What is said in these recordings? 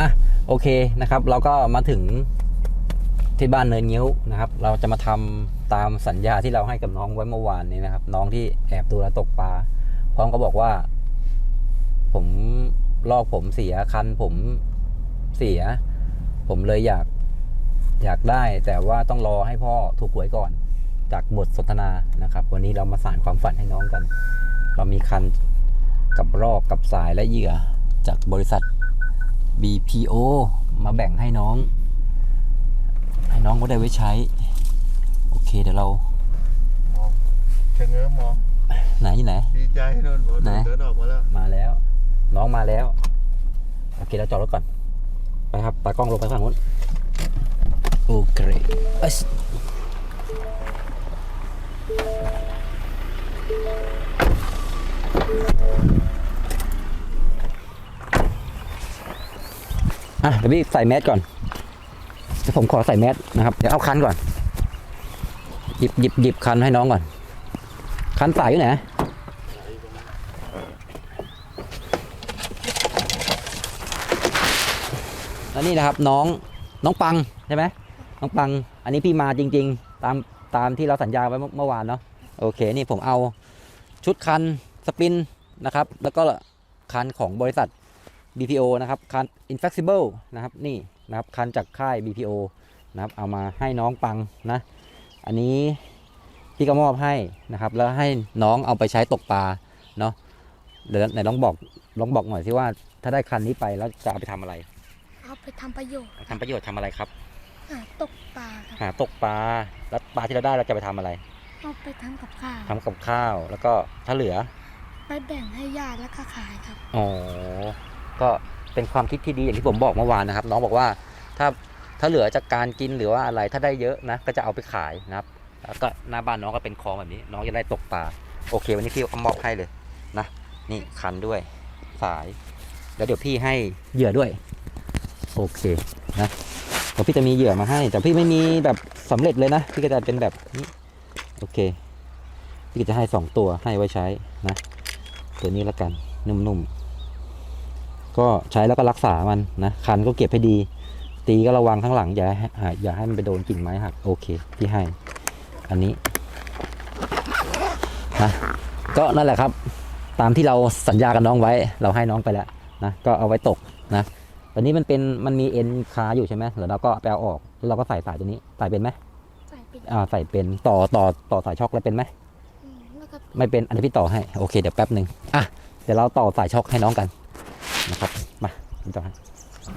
อะโอเคนะครับ เราก็มาถึงที่บ้านเนินงิ้วนะครับ เราจะมาทำตามสัญญาที่เราให้กับน้องไว้เมื่อวานนี้นะครับ น้องที่แอบดูแลตกปลาพร้อมก็บอกว่า ผมลอกผมเสียคันผมเสีย ผมเลยอยากอยากได้ แต่ว่าต้องรอให้พ่อถูกหวยก่อน จากบทสนทนานะครับ วันนี้เรามาสานความฝันให้น้องกัน เรามีคันกับรอกกับสายและเหยื่อจากบริษัท BPO มาแบ่งให้น้อง ให้น้องก็ได้ไว้ใช้ โอเคเดี๋ยวเรามองเชงเง้อมองไหนอยู่ไหน ดีใจนนท์บอกไหน เดินออกมาแล้วมาแล้ว น้องมาแล้ว โอเคเราจอดรถก่อน ไปครับตากล้องลงไปฝั่งนู้นโอเคเอ้ย อะเดี๋ยวพี่ใส่แมสก่อนเดี๋ยวผมขอใส่แมสนะครับ เดี๋ยวเอาคันก่อน หยิบหยิบหยิบคันให้น้องก่อน คันสายอยู่ไหนแล้วนี่นะครับน้องน้องปังใช่ไหมน้องปัง อันนี้พี่มาจริง ๆ ตามตามที่เราสัญญาไว้เมื่อเมื่อวานเนาะโอเค นี่ผมเอาชุดคันสปินนะครับ แล้วก็คันของบริษัท BPO นะครับคัน Inflexible นะครับนี่นะครับคันจากค่าย BPO นะครับเอามาให้น้องปังนะอันนี้พี่ก็มอบให้นะครับแล้วให้น้องเอาไปใช้ตกปลาเนาะเดี๋ยวไหนลองบอกลองบอกหน่อยสิว่าถ้าได้คันนี้ไปแล้วจะเอาไปทำอะไรเอาไปทำประโยชน์ทำประโยชน์ทำอะไรครับ หาตกปลาครับหาตกปลาแล้วปลาที่เราได้เราจะไปทำอะไรเอาไปทำกับข้าวทำกับข้าวแล้วก็ถ้าเหลือ ไปแบ่งให้ญาติและก็ขายครับ อ๋อ ก็เป็นความคิดที่ดีอย่างที่ผมบอกเมื่อวานนะครับ น้องบอกว่าถ้าถ้าเหลือจากการกินหรือว่าอะไรถ้าได้เยอะนะก็จะเอาไปขายนะครับแล้วก็หน้าบ้านน้องก็เป็นคลองแบบนี้ น้องจะได้ตกปลาโอเค วันนี้พี่ก็มอบให้เลยนะนี่คันด้วยสายแล้วเดี๋ยวพี่ให้เหยื่อด้วย โอเคนะเดี๋ยวพี่จะมีเหยื่อมาให้ แต่พี่ไม่มีแบบสำเร็จเลยนะ พี่ก็จะเป็นแบบนี้โอเค พี่ก็จะให้สองตัวให้ไว้ใช้นะ ตัวนี้แล้วกันนุ่มๆ ก็ใช้แล้วก็รักษามันนะคันก็เก็บให้ดี ตีก็ระวังข้างหลังอย่าให้อ่าอย่าให้มันไปโดนกิ่งไม้หักโอเคพี่ให้ อันนี้นะก็นั่นแหละครับ ตามที่เราสัญญากับน้องไว้ เราให้น้องไปแล้วนะก็เอาไว้ตกนะตอนนี้มันเป็นมันมีเอ็นคาอยู่ใช่ไหมเดี๋ยวเราก็ไปเอาออกแล้วเราก็ใส่สายตัวนี้ใส่เป็นไหมใส่ไปอ่าใส่เป็นต่อต่อต่อสายช็อคแล้วเป็นไหมอืมแล้วก็ไม่เป็นอันนี้พี่ต่อให้โอเคเดี๋ยวแป๊บหนึ่งอะเดี๋ยวเราต่อสายช็อคให้น้องกัน นะครับ มาพี่ต่อให้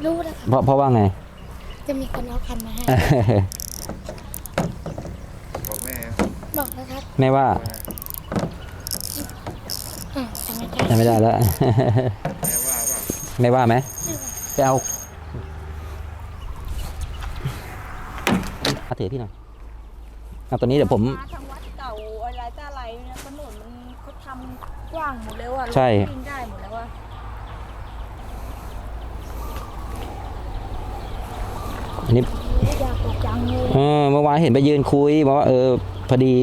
รู้แล้วครับเพราะเพราะว่าไง จะมีคนเอาคันมาให้ บอกแม่บอกแล้วครับไม่ว่าอ่าทำไม่ได้ไม่ได้แล้ว แม่ว่าเปล่าไม่ว่าไหมไปเอาเอาถือพี่หน่อยเอาตัวนี้เดี๋ยวผม ทางวัดเก่าอะไรแต่อะไรเนี่ยถนนมันเขาทำกว้างหมดแล้วอะใช่รถวิ่งได้หมดแล้วอะ อันนี้อยาเมื่อวานเห็นไปยืนคุยบอกว่าเออพอดี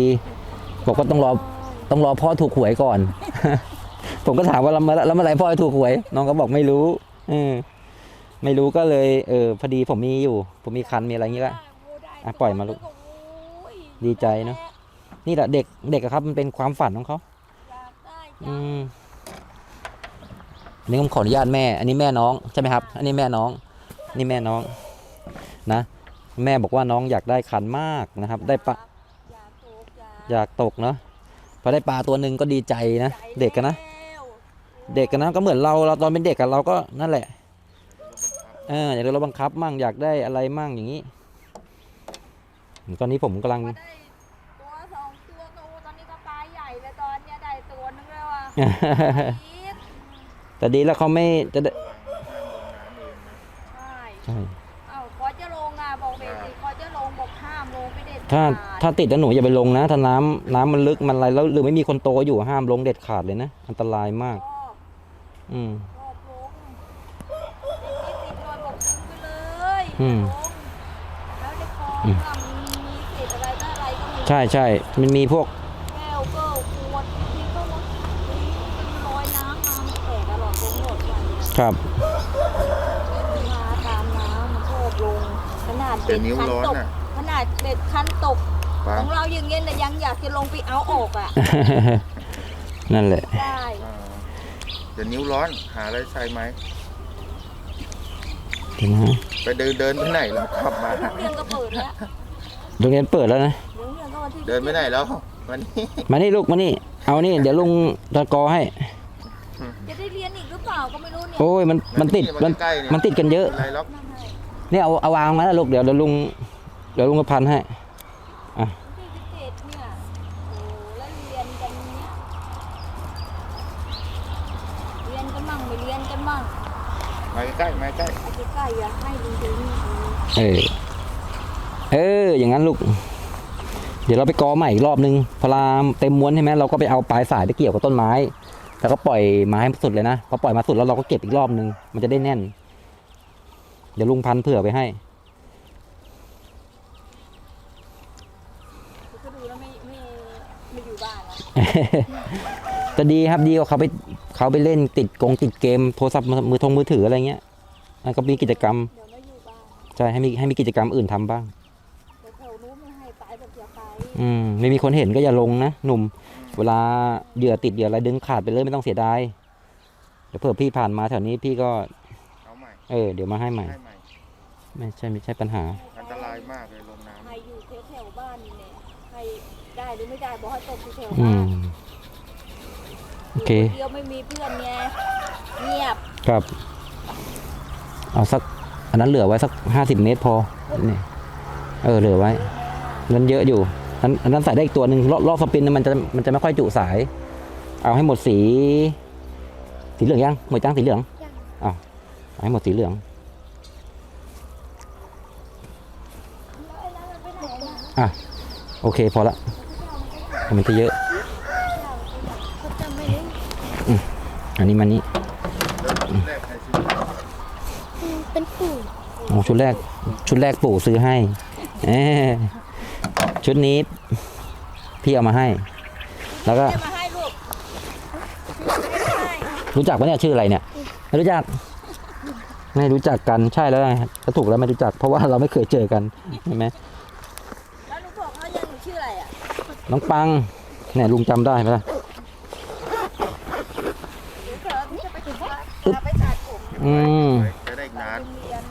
บอกว่าต้องรอต้องรอพ่อถูกหวยก่อน ผมก็ถามว่าแล้วเมื่อแล้วเมื่อไหรพ่อถูกหวย น้องก็บอกไม่รู้เออไม่รู้ก็เลยเออพอดีผมมีอยู่ ผมมีคันมีอะไรอย่างงี้ก็อะปล่อยมาลูกดีใจเนอะนี่แหละเด็กเด็กครับมันเป็นความฝันของเขาอืมอันนี้ผมขออนุญาตแม่ อันนี้แม่น้องใช่ไหมครับ อันนี้แม่น้อง นี่แม่น้อง นะแม่บอกว่าน้องอยากได้คันมากนะครับ ได้ปลาอยากตกอยากอยากตกเนาะพอได้ปลาตัวหนึ่งก็ดีใจนะใจเด็กกันนะแล้วเด็กกันนะก็เหมือนเราเราตอนเป็นเด็กกันเราก็นั่นแหละเอออยากได้รถบังคับมั่งอยากได้อะไรมั่งอย่างนี้ ตอนนี้ผมกำลังพอได้ตัวสองตัวโตตอนนี้ก็ปลาใหญ่เลยตอนเนี้ยได้ตัวนึงแล้วอะอีทแต่ดีแล้วเขาไม่จะได้ใช่ ถ้าขดถ้าติดแล้วหนูอย่าไปลงนะ ถ้าน้ำน้ำมันลึกมันอะไรแล้วหรือไม่มีคนโตอยู่ห้ามลงเด็ดขาดเลยนะ อันตรายมากชอบอืมชอบลงติดติดรอยบอกดึงไปเลยอืม ลงแล้วในคลองอืมอะมันมีเศษอะไรต่ออะไรก็มี ใช่ใช่มันมีพวก แก้วก็ขวดทิ้งก็หมดทิ้งเป็นรอยน้ำมามันแตกตลอดตรงหมดวันเนี่ยครับหาแต่นิ้วร้อนตกอะขนาด เบ็ดคันตกฟัขงองเราอย่างเงี้ยนะยังอยากจะลงไปเอาออกอะ นั่นแหละ ได้อ่าแต่นิ้วร้อน หาอะไรใส่ไหม เดี๋ยวนะไปเดินเดินไปไหนแล้วกลับมาโรงเรียนก็เปิดแล้วโรงเรียนเปิดแล้วนะโรงเรียนก็วันที่เดินไปไหนแล้ววันนี้มานี่ลูกมานี่ เอานี่ เดี๋ยวลุงตะกอให้ จะได้เรียนอีกหรือเปล่าก็ไม่รู้เนี่ยโอ้ยมันมันติดมันใกล้ๆเยมันติดกันเยอะ ไรล็อกนั่นไงเนี่ยเอาเอาวางมาแล้วลูกเดี๋ยวเดี๋ยวลุง เดี๋ยวลุงจะพันให้ที่พิเศษเนี่ยโอ้แล้วเรียนกันเนี่ยเรียนกันมั่งไม่เรียนกันมั่งมาใกล้ๆมาใกล้ไอ้ใกล้ๆอยากให้ดูดูนี่เออเออ อย่างนั้นลูก เดี๋ยวเราไปกอใหม่อีกรอบนึงพอลามเต็มม้วนใช่ไหมเราก็ไปเอาปลายสายไปเกี่ยวกับต้นไม้แล้วก็ปล่อยมาให้สุดเลยนะพอปล่อยมาสุดแล้วเราก็เก็บอีกรอบนึงมันจะได้แน่น เดี๋ยวลุงพันเผื่อไปให้ ก็ดูแล้วไม่ไม่ไม่อยู่ บ้านแล้วจะดีครับดีกว่าเขาไปเขาไปเล่นติดกงติดเกมโทรศัพท์มือทงมือถืออะไรเงี้ยมันก็มีกิจกรรมเดี๋ยวไม่อยู่บ้านใช่ให้มีให้มีกิจกรรมอื่นทำบ้างแต่แถวนู้นไม่ให้ไปแบบอย่าไปอืมไม่มีคนเห็นก็อย่าลงนะหนุ่ม เวลาเหยื่อติดเหยื่ออะไรดึงขาดไปเลยไม่ต้องเสียดายเดี๋ยวเผื่อพี่ผ่านมาแถวนี้พี่ก็เอาใหม่เออเดี๋ยวมาให้ใหม่ให้ใหม่ ไม่ใช่ไม่ใช่ปัญหา อันตรายมากเลยลงน้ ใครอยู่แถวๆบ้านนี่เนี่ยใครได้ หรือไม่ได้บอกให้ตกแถวๆอืบ้านมโอเคยู่นเดียวไม่มีเพื่อนไงเงียบครับ เอาสัก อันนั้นเหลือไว้สักห้าสิบเมตรพอนี่เออเหลือไว้นั้นเยอะอยู่อันอันนั้นใส่ได้อีกตัวหนึ่งรอบรอบสปินน่ะมันจะมันจะไม่ค่อยจุสาย เอาให้หมดสี สีเหลืองยังหมดจ้างสีเหลืองยังเอาให้หมดสีเหลืองโอเคพอละ มันจะเยอะเขาจำไม่ได้อันนี้มันนี้ำเริ่มแรกในชีวิตอืมเป็นปู่อ๋อชุดแรก ชุดแรกปู่ซื้อให้เอ้ชุดนี้พี่เอามาให้ แล้วก็จะมาให้ลูกไม่ให้รู้จักปะเนี่ยชื่ออะไรเนี่ย ไม่รู้จัก ไม่รู้จักกันใช่แล้วไงก็ถูกแล้วไม่รู้จัก เพราะว่าเราไม่เคยเจอกันใช่ไหม น้องปังเนี่ยลุงจำได้ไหมล่ะเดี๋ยวเธอที่จะไปถึงว่าจะไปตัดผมอืมจะได้อีกนานโรงเรียน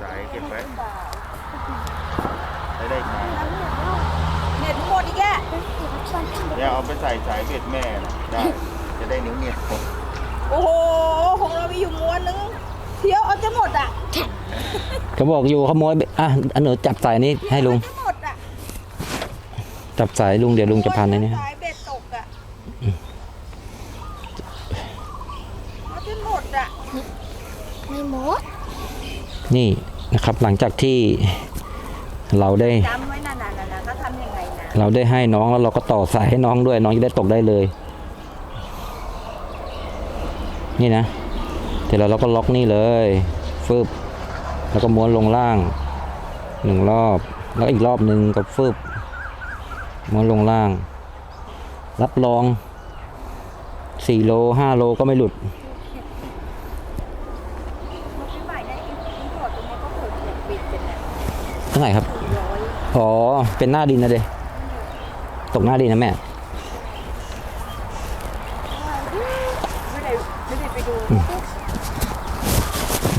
สายเก็บไว้บ่าวจะได้อีกนานเน็ตหมดอีกแกเป็นปู่ชวนขึ้นไปเดี๋ยวเอาไปใส่สายเบ็ดแม่นะได้จะได้นิ้วเหนียวโอ้โหของเรามีอยู่ม้วนนึงเที่ยวเอาจะหมดอะเขาบอกอยู่ขโมยไปอะอันหนูจับสายนี้ให้ลุง จะหมดอะจับสายลุงเดี๋ยวลุงจะพันในนี้สายเบ็ดตกอะเอาจะหมดอะไม่หมดนี่นะครับหลังจากที่เราได้จำไว้นานๆๆๆก็ทำยังไงนะเราได้ให้น้องแล้วเราก็ต่อสายให้น้องด้วย น้องจะได้ตกได้เลย นี่นะเดี๋ยวเราเราก็ล็อกนี่เลยฟึบแล้วก็ม้วนลงล่างหนึ่งรอบ แล้วอีกรอบหนึ่งก็ฟึบ ม้วนลงล่าง รับรองสี่โลห้าโลก็ไม่หลุดมันไม่ไหนะอินอินพอร์ตตรงนี้ก็เท่าไหร่ครับอยอ๋อ เป็นหน้าดินนะเดตกหน้าดินนะแม่ไม่ได้ไม่ได้ไปดู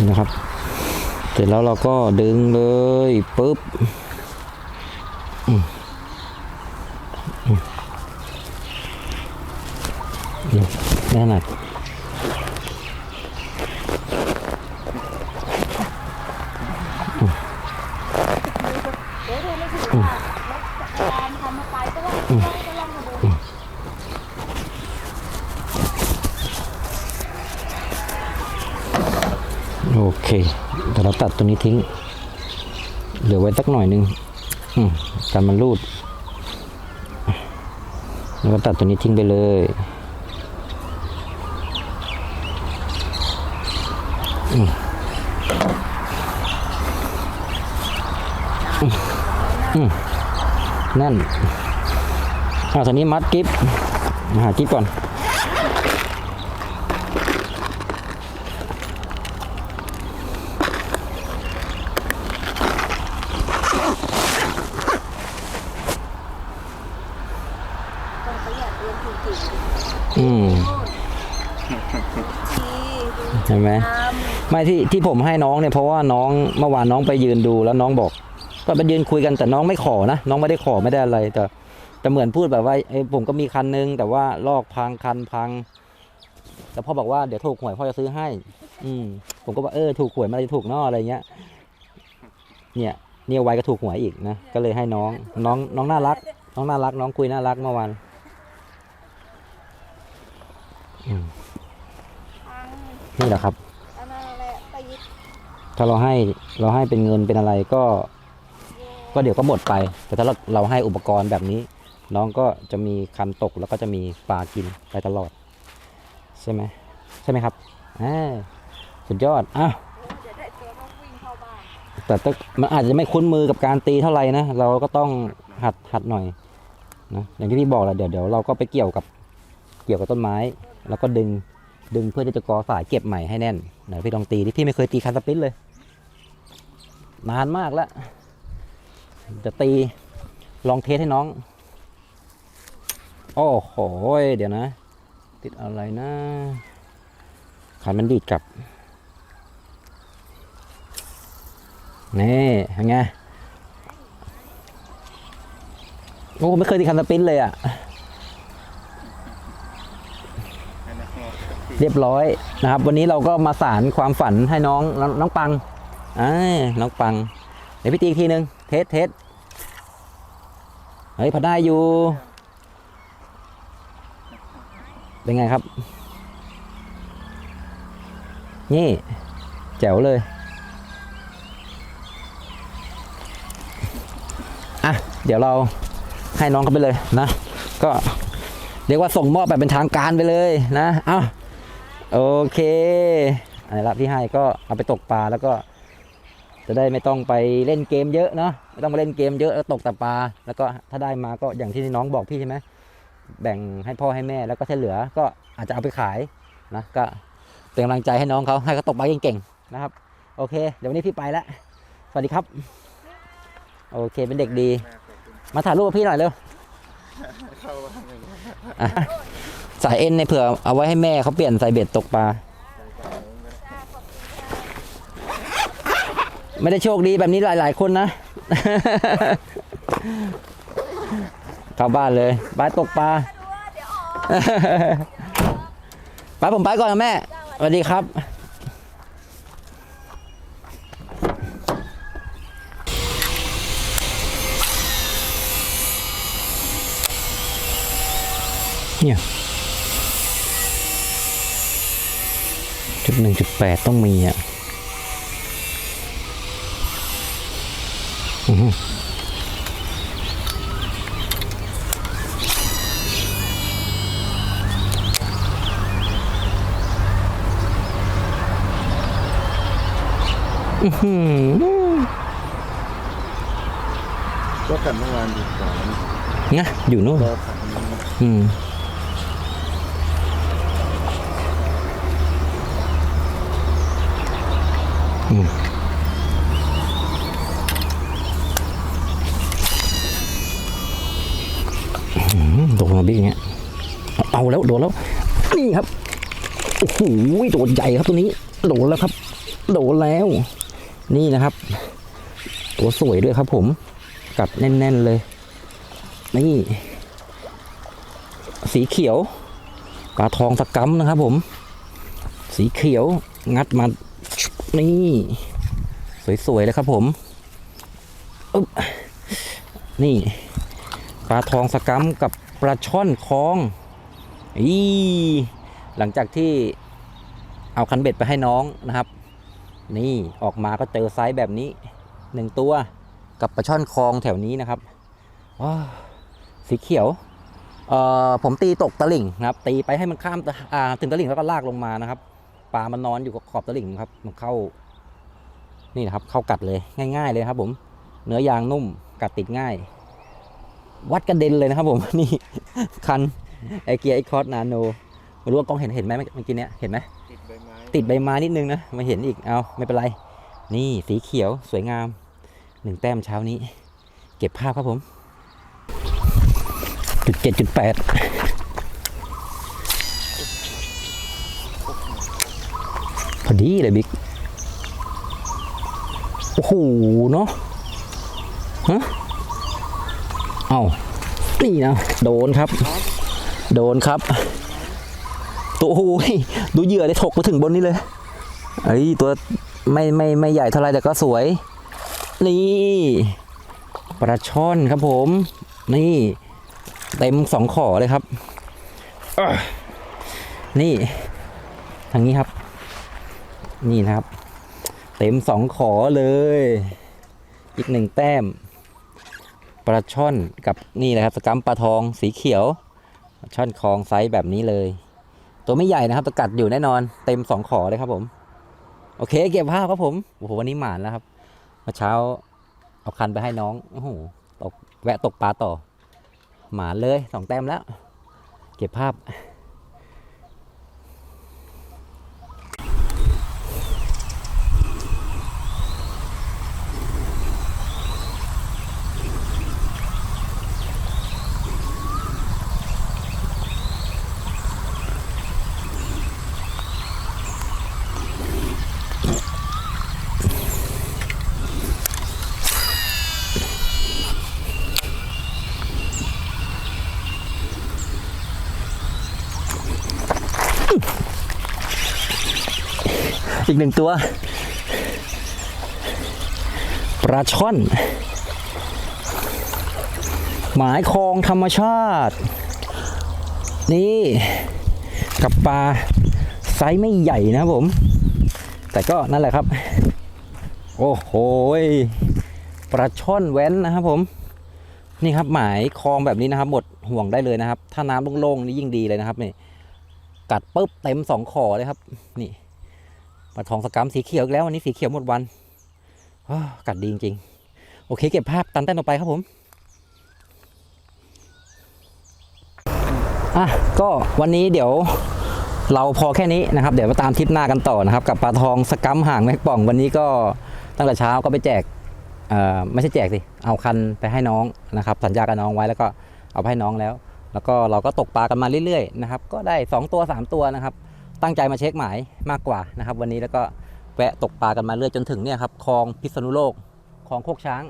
นะครับ เสร็จแล้วเราก็ดึงเลยปุ๊บอืมอืมนี่ได้ขนาด เดี๋ยวดูไม่ถึงว่าการทำมาไป ก็ลองก็ลองมาดูโอเคเดี๋ยวเราตัดตัวนี้ทิ้ง เหลือไว้สักหน่อยหนึงอืมกันมันรูด แล้วก็ตัดตัวนี้ทิ้งไปเลย นั่นเอาสันนี้มัดกิฟมาหากิฟก่อน อืมใช่ไหม ไม่ที่ที่ผมให้น้องเนี่ยเพราะว่าน้องเมื่อวานน้องไปยืนดูแล้วน้องบอกก็ไปยืนคุยกันแต่น้องไม่ขอนะน้องไม่ได้ขอไม่ได้อะไรแต่แต่เหมือนพูดแบบว่าเอ้ผมก็มีคันนึง แต่ว่าลอกพังคันพังแต่พ่อบอกว่าเดี๋ยวถูกหวยพ่อจะซื้อให้ อืม ผมก็ว่าเออถูกหวยมาจะถูกนออะไรเงี้ย เนี่ยเนี่ยไวก็ถูกหวยอีกนะก็เลยให้น้อง น้องน้องน่ารัก น้องน่ารัก น้องคุยน่ารักเมื่อวานนี่แหละครับ อันนั้นแหละตี ถ้าเราให้เราให้เป็นเงินเป็นอะไรก็ ก็เดี๋ยวก็หมดไป แต่ถ้าเราเราให้อุปกรณ์แบบนี้ น้องก็จะมีคันตกแล้วก็จะมีปลากินไปตลอด ใช่ไหมใช่ไหมครับอ่าสุดยอดอ้าวจะได้ตัวต้องวิ่งเข้าบ้านแต่ต้องมันอาจจะไม่คุ้นมือกับการตีเท่าไหร่นะเราก็ต้องหัดหัดหน่อยนะอย่างที่พี่บอกแหละเดี๋ยวเดี๋ยวเราก็ไปเกี่ยวกับเกี่ยวกับต้นไม้ แล้วก็ดึง ดึงเพื่อที่จะกอสายเก็บใหม่ให้แน่นไหนพี่ลองตีที่พี่ไม่เคยตีคันสปินต์เลย นานมากแล้ว จะตีลองเทสให้น้อง โอ้โหเดี๋ยวนะ ติดอะไรนะขันมันดีดกลับ นี่ยังไงโอ้ไม่เคยตีคันสปินต์เลยอะห้น้อง เรียบร้อยนะครับ วันนี้เราก็มาสารความฝันให้น้องน้องปังอ่าน้องปังเดี๋ยวพี่ตีอีกทีนึงเทสเทสเฮ้ยพอได้อยู่ เป็นไงครับ นี่ แจ๋วเลยอะเดี๋ยวเราให้น้องเขาไปเลยนะ ก็เรียกว่าส่งมอบแบบเป็นทางการไปเลยนะ เอ้า โอเคอันนี้ละพี่ให้ก็เอาไปตกปลาแล้วก็ จะได้ไม่ต้องไปเล่นเกมเยอะเนาะไม่ต้องมาเล่นเกมเยอะแล้วตกแต่ปลาแล้วก็ถ้าได้มาก็อย่างที่น้องบอกพี่ใช่ไหมแบ่งให้พ่อให้แม่แล้วก็ที่เหลือก็อาจจะเอาไปขายนะก็เป็นกำลังใจให้น้องเขาให้เขาตกปลาเก่งๆนะครับ โอเค เดี๋ยววันนี้พี่ไปแล้วสวัสดีครับ โอเคเป็นเด็กดีแม่ขอบคุณมาถ่ายรูปกับพี่หน่อยเร็ว เข้าบ้านเลย อะ สายเอ็นในเผื่อเอาไว้ให้แม่เขาเปลี่ยนสายเบ็ดตกปลา ไม่ได้โชคดีแบบนี้หลาย ๆ คนนะเข้าบ้านเลยบ้านตกปลาไปผมไปก่อนนะแม่สวัสดีครับเนี่ย จุดหนึ่งจุดแปดต้องมีอะอื้อหืออื้อหือก็ขันเมื่อวานดีกว่านะนะอยู่นู่นก็ขันนี้อืม อืมอื้อหือโดน มาบิ๊กอย่างเงี้ยเอาแล้วโดนแล้วนี่ครับโอ้โหโดนใหญ่ครับตัวนี้โดนแล้วครับ โดนแล้ว นี่นะครับ ตัวสวยด้วยครับ ผมกัดแน่น ๆเลย นี่ สีเขียวปลาทองสกัมนะครับ ผม สีเขียวงัดมานี่สวยๆเลยครับ ผมนี่ปลาทองสกัมกับ ปลาช่อนคลองอีหลังจากที่เอาคันเบ็ดไปให้น้องนะครับ นี่ออกมาก็เจอไซส์แบบนี้หนึ่งตัวกับปลาช่อนคลองแถวนี้นะครับสีเขียวเอ่อผมตีตกตะลิ่งนะครับ ตีไปให้มันข้ามตึงตะลิ่งแล้วก็ลากลงมานะครับปลามันนอนอยู่กับขอบตะลิ่งครับ มันเข้า นี่นะครับ เข้ากัดเลยง่าย ๆ เลยครับ ผม เนื้อยางนุ่มกัดติดง่าย วัดกระเด็นเลยนะครับผมนี่คันไอเกียไอคอร์สนาโนไม่รู้ว่ากล้องเห็นเห็นไหมเมื่อกี้เนี้ยเห็นไหมติดใบไม้ติดใบไม้นิดนึงนะมาเห็นอีกเอาไม่เป็นไร นี่สีเขียวสวยงามหนึ่งแต้มเช้านี้ เก็บภาพครับผมจุดเจ็ดจุดแปดพอดีเลยบิ๊กโอ้โหเนาะฮะ เอานี่นะโดนครับ โดนครับ ตัวโอ้โหดูเหยื่อได้ถกมาถึงบนนี้เลยเอ้ยตัวไม่ไม่ไม่ใหญ่เท่าไรแต่ก็สวย นี่ปลาช่อนครับผม นี่เต็มสองขอเลยครับนี่ทางนี้ครับ นี่นะครับ เต็มสองขอเลย อีกหนึ่งแต้ม ปลาช่อนกับนี่นะครับ สกัมปลาทองสีเขียวช่อนคลองไซส์แบบนี้เลย ตัวไม่ใหญ่นะครับตะกัดอยู่แน่นอน เต็มสองขอเลยครับผม โอเค เก็บภาพครับผมโอ้โหวันนี้หมานแล้วครับเมื่อเช้าเอาคันไปให้น้องโอ้โหตกแวะตกปลาต่อ หมานเลยสองแต้มแล้ว เก็บภาพ อีกหนึ่งตัว ปลาช่อน หมายคลองธรรมชาติ นี่กับปลาไซส์ไม่ใหญ่นะผม แต่ก็นั่นแหละครับ โอ้โหปลาช่อนแว้นนะครับผมนี่ครับหมายคลองแบบนี้นะครับ หมดห่วงได้เลยนะครับ ถ้าน้ำโล่งๆนี่ยิ่งดีเลยนะครับนี่กัดปุ๊บเต็มสองขอเลยครับ นี่ ปลาทองสกัมสีเขียวอีกแล้ววันนี้สีเขียวหมดวันกัดดีจริงๆ โอเค เก็บภาพตันแต้นต่อไปครับผมอะก็วันนี้เดี๋ยวเราพอแค่นี้นะครับ เดี๋ยวมาตามทริปหน้ากันต่อนะครับ กับปลาทองสกัมห่างแม็กป่องวันนี้ก็ตั้งแต่เช้าก็ไปแจกเอ่อไม่ใช่แจกสิเอาคันไปให้น้องนะครับ สัญญากับน้องไว้แล้วก็เอาไปให้น้องแล้ว แล้วก็เราก็ตกปลากันมาเรื่อยๆนะครับก็ได้ 2 ตัว 3 ตัวนะครับ ตั้งใจมาเช็คหมายมากกว่านะครับ วันนี้แล้วก็แวะตกปลากันมาเรื่อยจนถึงเนี่ยครับคลองพิษณุโลกคลองโคกช้าง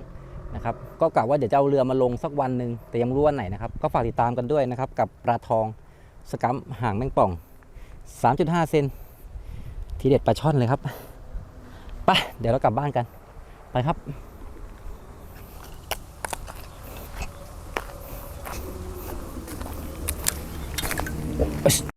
นะครับ ก็กะว่าเดี๋ยวจะเอาเรือมาลงสักวันหนึ่งแต่ยังไม่รู้วันไหนนะครับ ก็ฝากติดตามกันด้วยนะครับ กับปลาทองสกัมห่างแมงป่อง 3.5 เซนทีเด็ดปลาช่อนเลยครับไปเดี๋ยวเรากลับบ้านกันไปครับอ